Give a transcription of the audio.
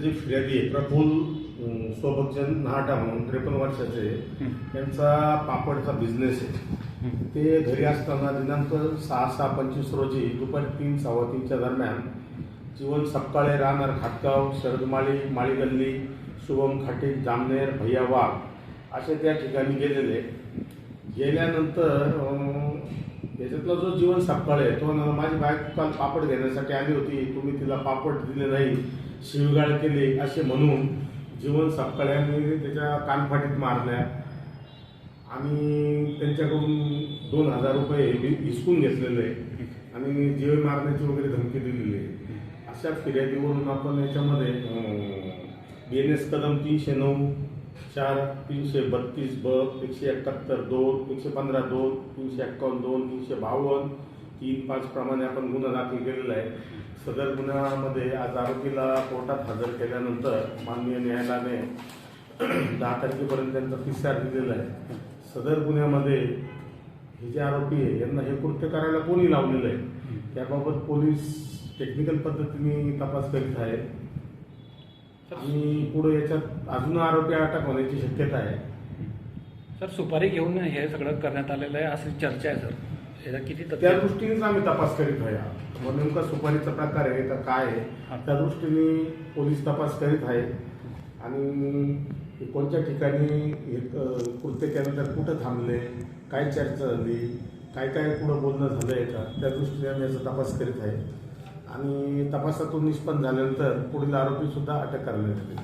जे फिर्यादी आहे प्रफुल स्वभक्षण नाहाटा म्हणून त्रेपन्न वर्षाचे त्यांचा पापडचा बिझनेस आहे. ते घरी असताना दिनांक सहा सहा पंचवीस रोजी दुपारी तीन सव्वा तीनच्या दरम्यान जीवन सपकाळे राहणार घाटगाव शरदमाळी माळीगल्ली शुभम खाटे जामनेर भैया वाघ असे त्या ठिकाणी गेलेले. गेल्यानंतर त्याच्यातला जो जीवन सापकाळ आहे तो माझी बायको काल पापड घेण्यासाठी आली होती. तुम्ही तिला पापड दिले नाही शिवगाळ केली असे म्हणून जीवन सपकाळ्याने त्याच्या कानफाटीत मारल्या. आणि त्यांच्याकडून दोन हजार रुपये हिसकून घेतलेले. आहे आणि जीव मारण्याची वगैरे धमकी दिलेली आहे. अशा फिर्यादीवरून आपण याच्यामध्ये बी एन एस कदम तीनशे नऊ चार तीनशे बत्तीस ब एकशे एकाहत्तर दोन एकशे पंधरा दोन तीनशे एक्कावन्न दोन तीनशे बावन्न. तीन पाच प्रमाणे आपण गुन्हा दाखल केलेला आहे. सदर गुन्ह्यामध्ये आज आरोपीला कोर्टात हजर केल्यानंतर माननीय न्यायालयाने दहा तारखेपर्यंत त्यांचा पी आर दिलेला आहे. सदर गुन्ह्यामध्ये हे जे आरोपी आहे यांना हे कृत्य करायला कोणी लावलेलं आहे? त्याबाबत पोलीस टेक्निकल पद्धतीने तपास करीत आहे आणि पुढे याच्यात अजून आरोपी अटक होण्याची शक्यता आहे. सर सुपारी घेऊन हे सगळं करण्यात आलेलं आहे अशी चर्चा आहे सर. याचा किती त्या दृष्टीनेच आम्ही तपास करीत आहे. मग नेमका सुपारीचा प्रकार आहे का काय हा. आहे त्या दृष्टीने पोलीस तपास करीत आहे आणि हे कोणत्या ठिकाणी हे अ, कृत्य केल्यानंतर कुठं थांबले काय चर्चा झाली काय काय पुढं बोलणं झालं आहे का? त्या दृष्टीने आम्ही याचा तपास करीत आहे. आणि तपासातून निष्पन्न झाल्यानंतर पुढील आरोपी सुद्धा अटक करण्यात आली.